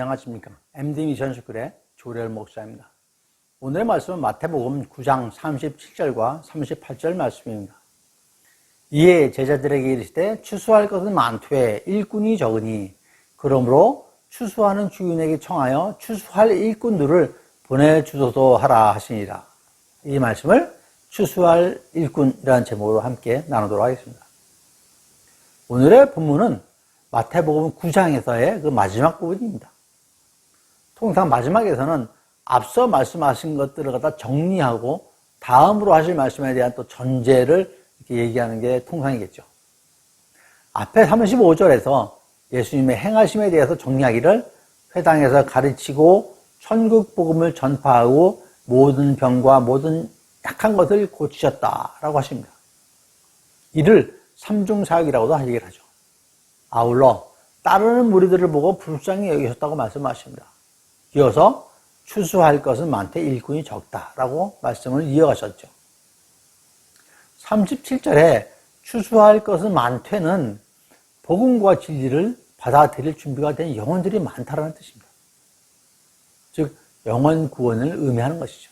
안녕하십니까. MD 미션 스쿨의 조례 목사입니다. 오늘의 말씀은 마태복음 9장 37절과 38절 말씀입니다. 이에 제자들에게 이르시되 추수할 것은 많되 일꾼이 적으니 그러므로 추수하는 주인에게 청하여 추수할 일꾼들을 보내주소서 하라 하시니라. 이 말씀을 추수할 일꾼이라는 제목으로 함께 나누도록 하겠습니다. 오늘의 본문은 마태복음 9장에서의 그 마지막 부분입니다. 통상 마지막에서는 앞서 말씀하신 것들을 갖다 정리하고 다음으로 하실 말씀에 대한 또 전제를 이렇게 얘기하는 게 통상이겠죠. 앞에 35절에서 예수님의 행하심에 대해서 정리하기를 회당에서 가르치고 천국 복음을 전파하고 모든 병과 모든 약한 것을 고치셨다라고 하십니다. 이를 삼중 사역이라고도 얘기를 하죠. 아울러 따르는 무리들을 보고 불쌍히 여기셨다고 말씀하십니다. 이어서 추수할 것은 많되 일꾼이 적다라고 말씀을 이어가셨죠. 37절에 추수할 것은 많되는 복음과 진리를 받아들일 준비가 된 영혼들이 많다라는 뜻입니다. 즉 영혼 구원을 의미하는 것이죠.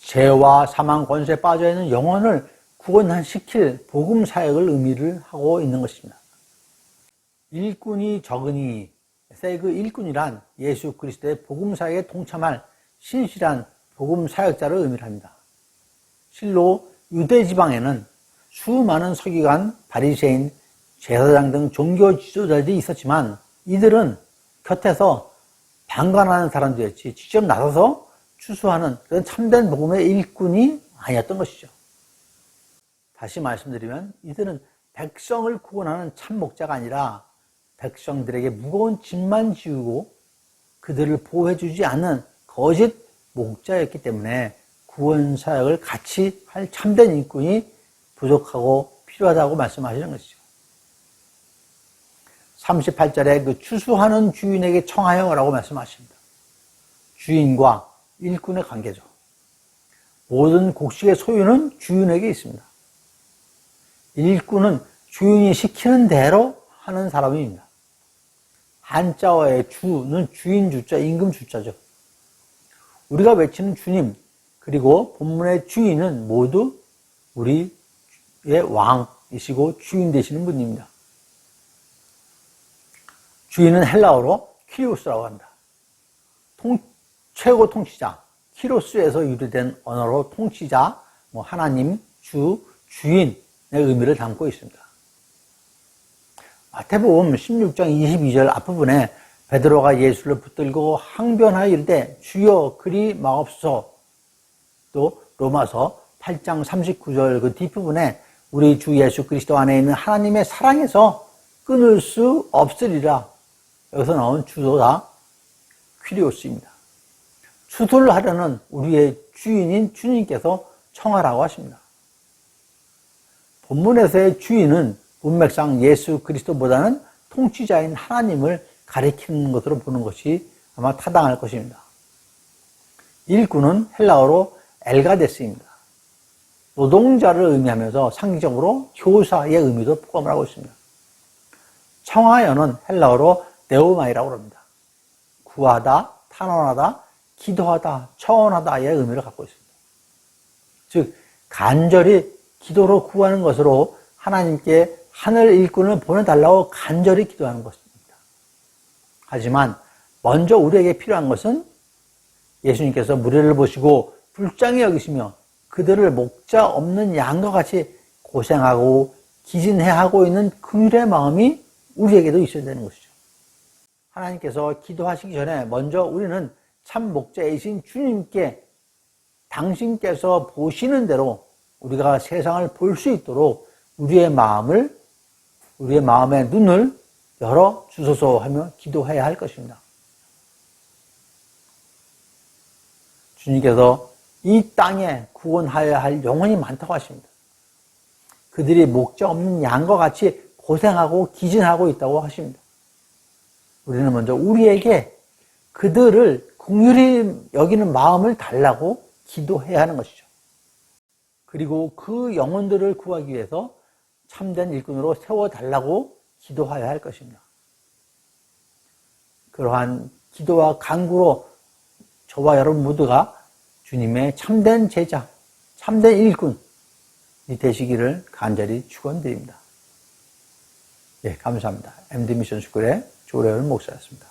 죄와 사망 권세에 빠져 있는 영혼을 구원시킬 복음 사역을 의미를 하고 있는 것입니다. 일꾼이 적으니 그 일꾼이란 예수 그리스도의 복음 사역에 동참할 신실한 복음 사역자를 의미합니다. 실로 유대 지방에는 수많은 서기관, 바리새인, 제사장 등 종교 지도자들이 있었지만 이들은 곁에서 방관하는 사람들이었지 직접 나서서 추수하는 그런 참된 복음의 일꾼이 아니었던 것이죠. 다시 말씀드리면 이들은 백성을 구원하는 참 목자가 아니라 백성들에게 무거운 짐만 지우고 그들을 보호해주지 않는 거짓 목자였기 때문에 구원 사역을 같이 할 참된 일꾼이 부족하고 필요하다고 말씀하시는 것이죠. 38절에 그 추수하는 주인에게 청하여라고 말씀하십니다. 주인과 일꾼의 관계죠. 모든 곡식의 소유는 주인에게 있습니다. 일꾼은 주인이 시키는 대로 하는 사람입니다. 한자어의 주는 주인 주자, 임금 주자죠. 우리가 외치는 주님, 그리고 본문의 주인은 모두 우리의 왕이시고 주인 되시는 분입니다. 주인은 헬라어로 키리오스라고 한다. 통, 최고 통치자, 키로스에서 유래된 언어로 통치자, 뭐 하나님, 주, 주인의 의미를 담고 있습니다. 마태복음 16장 22절 앞부분에 베드로가 예수를 붙들고 항변하여 이르되 주여 그리 마옵소서 또 로마서 8장 39절 그 뒷부분에 우리 주 예수 그리스도 안에 있는 하나님의 사랑에서 끊을 수 없으리라 여기서 나온 주소다 퀴리오스입니다. 추수를 하려는 우리의 주인인 주님께서 청하라고 하십니다. 본문에서의 주인은 문맥상 예수 그리스도보다는 통치자인 하나님을 가리키는 것으로 보는 것이 아마 타당할 것입니다. 일꾼은 헬라어로 엘가데스입니다. 노동자를 의미하면서 상징적으로 교사의 의미도 포함을 하고 있습니다. 청하여는 헬라어로 네오마이라고 합니다. 구하다, 탄원하다, 기도하다, 처원하다의 의미를 갖고 있습니다. 즉 간절히 기도로 구하는 것으로 하나님께 하늘 일꾼을 보내달라고 간절히 기도하는 것입니다. 하지만 먼저 우리에게 필요한 것은 예수님께서 무리를 보시고 불쌍히 여기시며 그들을 목자 없는 양과 같이 고생하고 기진해하고 있는 그의 마음이 우리에게도 있어야 되는 것이죠. 하나님께서 기도하시기 전에 먼저 우리는 참 목자이신 주님께 당신께서 보시는 대로 우리가 세상을 볼 수 있도록 우리의 마음을 우리의 마음의 눈을 열어 주소서 하며 기도해야 할 것입니다. 주님께서 이 땅에 구원하여야 할 영혼이 많다고 하십니다. 그들이 목적 없는 양과 같이 고생하고 기진하고 있다고 하십니다. 우리는 먼저 우리에게 그들을 국률이 여기는 마음을 달라고 기도해야 하는 것이죠. 그리고 그 영혼들을 구하기 위해서 참된 일꾼으로 세워달라고 기도하여야 할 것입니다. 그러한 기도와 간구로 저와 여러분 모두가 주님의 참된 제자, 참된 일꾼이 되시기를 간절히 축원드립니다. 예, 감사합니다. MD 미션 스쿨의 조래원 목사였습니다.